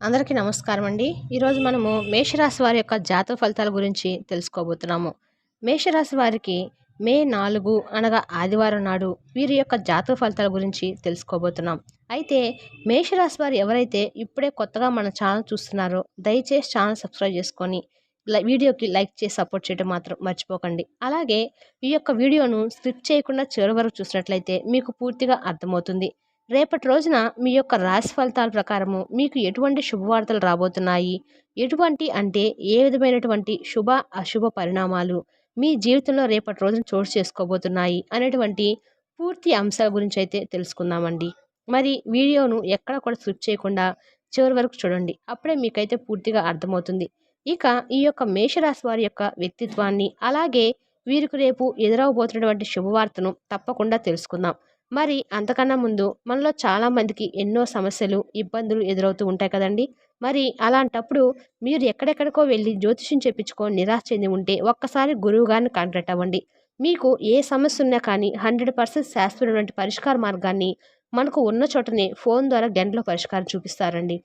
అందరికీ నమస్కారం అండి ఈరోజు మనము మేషరాశి వారి యొక్క జాతక ఫలితాల గురించి తెలుసుకోబోతున్నాము. మేషరాశి వారికి మే నాలుగు అనగా ఆదివారం నాడు వీరి యొక్క జాతక ఫలితాల గురించి తెలుసుకోబోతున్నాం. అయితే మేషరాశి వారు ఎవరైతే ఇప్పుడే కొత్తగా మన ఛానల్ చూస్తున్నారో దయచేసి ఛానల్ సబ్స్క్రైబ్ చేసుకొని వీడియోకి లైక్ చేసి సపోర్ట్ చేయడం మాత్రం మర్చిపోకండి. అలాగే ఈ యొక్క వీడియోను స్క్రిప్ట్ చేయకుండా చివరి వరకు చూసినట్లయితే మీకు పూర్తిగా అర్థమవుతుంది. రేపటి రోజున మీ యొక్క రాశి ఫలితాల ప్రకారము మీకు ఎటువంటి శుభవార్తలు రాబోతున్నాయి? ఎటువంటి అంటే ఏ విధమైనటువంటి శుభ అశుభ పరిణామాలు మీ జీవితంలో రేపటి రోజున చోటు చేసుకోబోతున్నాయి? అనేటువంటి పూర్తి అంశాల గురించి అయితే తెలుసుకుందామండి. మరి వీడియోను ఎక్కడ కూడా స్కిప్ చేయకుండా చివరి వరకు చూడండి. అప్పుడే మీకైతే పూర్తిగా అర్థమవుతుంది. ఇక ఈ యొక్క మేషరాశి వారి యొక్క వ్యక్తిత్వాన్ని అలాగే వీరికి రేపు ఎదురవబోతున్నటువంటి శుభవార్తను తప్పకుండా తెలుసుకుందాం. మరి అంతకన్నా ముందు మనలో చాలామందికి ఎన్నో సమస్యలు ఇబ్బందులు ఎదురవుతూ ఉంటాయి కదండి. మరి అలాంటప్పుడు మీరు ఎక్కడెక్కడికో వెళ్ళి జ్యోతిష్యం చెప్పించుకో నిరాశ చెంది ఉంటే ఒక్కసారి గురువు గారిని కాంటాక్ట్ అవ్వండి. మీకు ఏ సమస్య ఉన్నా కానీ హండ్రెడ్ పర్సెంట్ శాశ్వతమైనటువంటి పరిష్కార మార్గాన్ని మనకు ఉన్న చోటనే ఫోన్ ద్వారా గంటలో పరిష్కారం చూపిస్తారండి.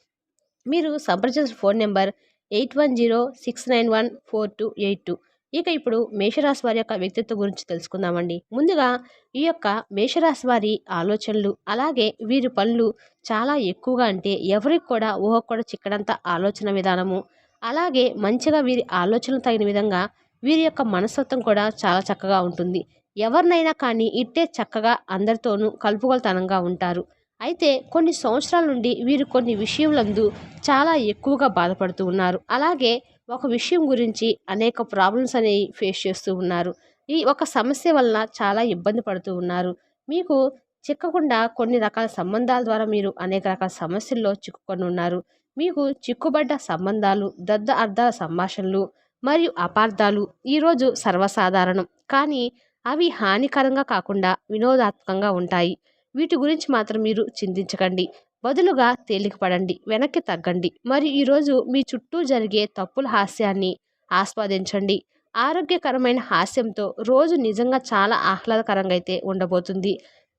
మీరు సంప్రదించిన phone number eight one zero six nine one four two eight two ఇక ఇప్పుడు మేషరాశి వారి యొక్క వ్యక్తిత్వం గురించి తెలుసుకుందామండి. ముందుగా ఈ యొక్క మేషరాశి వారి ఆలోచనలు అలాగే వీరి పనులు చాలా ఎక్కువగా అంటే ఎవరికి కూడా ఊహ కూడా చిక్కడంత ఆలోచన విధానము అలాగే మంచిగా వీరి ఆలోచనలు తగిన విధంగా వీరి యొక్క మనస్తత్వం కూడా చాలా చక్కగా ఉంటుంది. ఎవరినైనా కానీ ఇట్టే చక్కగా అందరితోనూ కలుపుకొలతనంగా ఉంటారు. అయితే కొన్ని సంవత్సరాల నుండి వీరు కొన్ని విషయములందు చాలా ఎక్కువగా బాధపడుతూ ఉన్నారు. అలాగే ఒక విషయం గురించి అనేక ప్రాబ్లమ్స్ అనేవి ఫేస్ చేస్తూ ఉన్నారు. ఈ ఒక సమస్య వలన చాలా ఇబ్బంది పడుతూ ఉన్నారు. మీకు చిక్కకుండా కొన్ని రకాల సంబంధాల ద్వారా మీరు అనేక రకాల సమస్యల్లో చిక్కుకొని ఉన్నారు. మీకు చిక్కుబడ్డ సంబంధాలు దద్ద అర్థాల సంభాషణలు మరియు అపార్థాలు ఈరోజు సర్వసాధారణం. కానీ అవి హానికరంగా కాకుండా వినోదాత్మకంగా ఉంటాయి. వీటి గురించి మాత్రం మీరు చింతించకండి. బదులుగా తేలికపడండి వెనక్కి తగ్గండి. మరి ఈరోజు మీ చుట్టూ జరిగే తప్పుల హాస్యాన్ని ఆస్వాదించండి. ఆరోగ్యకరమైన హాస్యంతో రోజు నిజంగా చాలా ఆహ్లాదకరంగా అయితే ఉండబోతుంది.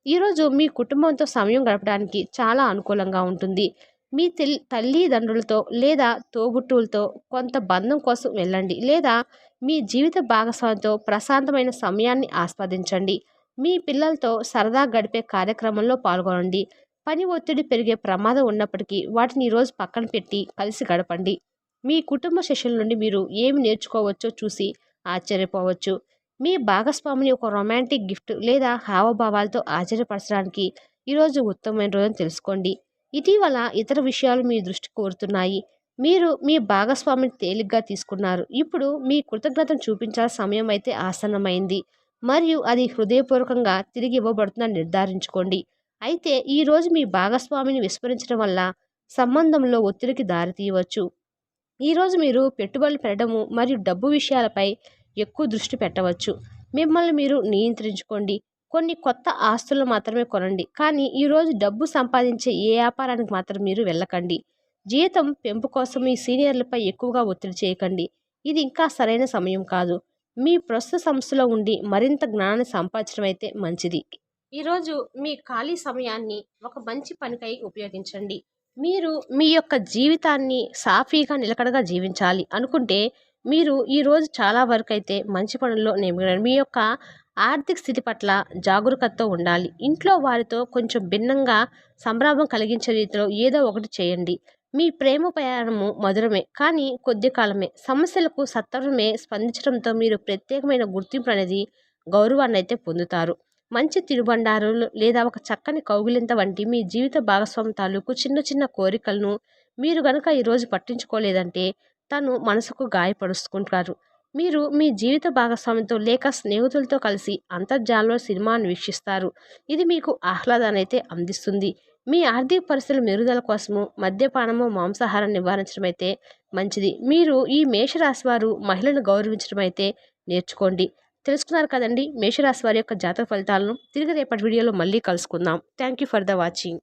ఈరోజు మీ కుటుంబంతో సమయం గడపడానికి చాలా అనుకూలంగా ఉంటుంది. మీ తెల్ తల్లిదండ్రులతో లేదా తోబుట్టువులతో కొంత బంధం కోసం వెళ్ళండి. లేదా మీ జీవిత భాగస్వామితో ప్రశాంతమైన సమయాన్ని ఆస్వాదించండి. మీ పిల్లలతో సరదా గడిపే కార్యక్రమంలో పాల్గొనండి. పని ఒత్తిడి పెరిగే ప్రమాదం ఉన్నప్పటికీ వాటిని ఈరోజు పక్కన పెట్టి కలిసి గడపండి. మీ కుటుంబ సెషన్ నుండి మీరు ఏమి నేర్చుకోవచ్చో చూసి ఆశ్చర్యపోవచ్చు. మీ భాగస్వామిని ఒక రొమాంటిక్ గిఫ్ట్ లేదా హావభావాలతో ఆశ్చర్యపరచడానికి ఈరోజు ఉత్తమమైన రోజుని తెలుసుకోండి. ఇటీవల ఇతర విషయాలు మీ దృష్టి కోరుతున్నాయి. మీరు మీ భాగస్వామిని తేలిగ్గా తీసుకున్నారు. ఇప్పుడు మీ కృతజ్ఞతను చూపించాల్సిన సమయం అయితే ఆసన్నమైంది. మరియు అది హృదయపూర్వకంగా తిరిగి ఇవ్వబడుతుందని నిర్ధారించుకోండి. అయితే ఈరోజు మీ భాగస్వామిని విస్మరించడం వల్ల సంబంధంలో ఒత్తిడికి దారితీయవచ్చు ఈరోజు మీరు పెట్టుబడులు పెట్టడము మరియు డబ్బు విషయాలపై ఎక్కువ దృష్టి పెట్టవచ్చు. మిమ్మల్ని మీరు నియంత్రించుకోండి. కొన్ని కొత్త ఆస్తులు మాత్రమే కొనండి. కానీ ఈరోజు డబ్బు సంపాదించే ఏ వ్యాపారానికి మాత్రం మీరు వెళ్ళకండి. జీతం పెంపు కోసం మీ సీనియర్లపై ఎక్కువగా ఒత్తిడి చేయకండి. ఇది ఇంకా సరైన సమయం కాదు. మీ ప్రస్తుత సంస్థలో ఉండి మరింత జ్ఞానాన్ని సంపాదించడం అయితే మంచిది. ఈరోజు మీ ఖాళీ సమయాన్ని ఒక మంచి పనికై ఉపయోగించండి. మీరు మీ యొక్క జీవితాన్ని సాఫీగా నిలకడగా జీవించాలి. అనుకుంటే మీరు ఈరోజు చాలా వరకు అయితే మంచి పనుల్లో నిమగ్నం మీ యొక్క ఆర్థిక స్థితి పట్ల జాగరూకతతో ఉండాలి. ఇంట్లో వారితో కొంచెం భిన్నంగా సంభ్రమం కలిగించే రీతిలో ఏదో ఒకటి చేయండి. మీ ప్రేమ ప్రయాణము మధురమే కానీ కొద్ది కాలమే. సమస్యలకు సత్వరమే స్పందించడంతో మీరు ప్రత్యేకమైన గుర్తింపు అనేది గౌరవాన్ని అయితే పొందుతారు. మంచి తిరుబండారులు లేదా ఒక చక్కని కౌగిలింత వంటి మీ జీవిత భాగస్వామి తాలూకు చిన్న చిన్న కోరికలను మీరు గనక ఈరోజు పట్టించుకోలేదంటే తను మనసుకు గాయపరుచుకుంటారు మీరు మీ జీవిత భాగస్వామితో లేక స్నేహితులతో కలిసి అంతర్జాలంలో సినిమాను వీక్షిస్తారు. ఇది మీకు ఆహ్లాదాన్ని అయితే అందిస్తుంది. మీ ఆర్థిక పరిస్థితుల మెరుగుదల కోసము మద్యపానము మాంసాహారం నివారించడం అయితే మంచిది. మీరు ఈ మేషరాశి వారు మహిళను గౌరవించడం అయితే నేర్చుకోండి. తెలుసుకున్నారు కదండి? మేషరాశి వారి యొక్క జాతక ఫలితాలను తిరిగి రేపటి వీడియోలో మళ్ళీ కలుసుకుందాం. Thank you for the watching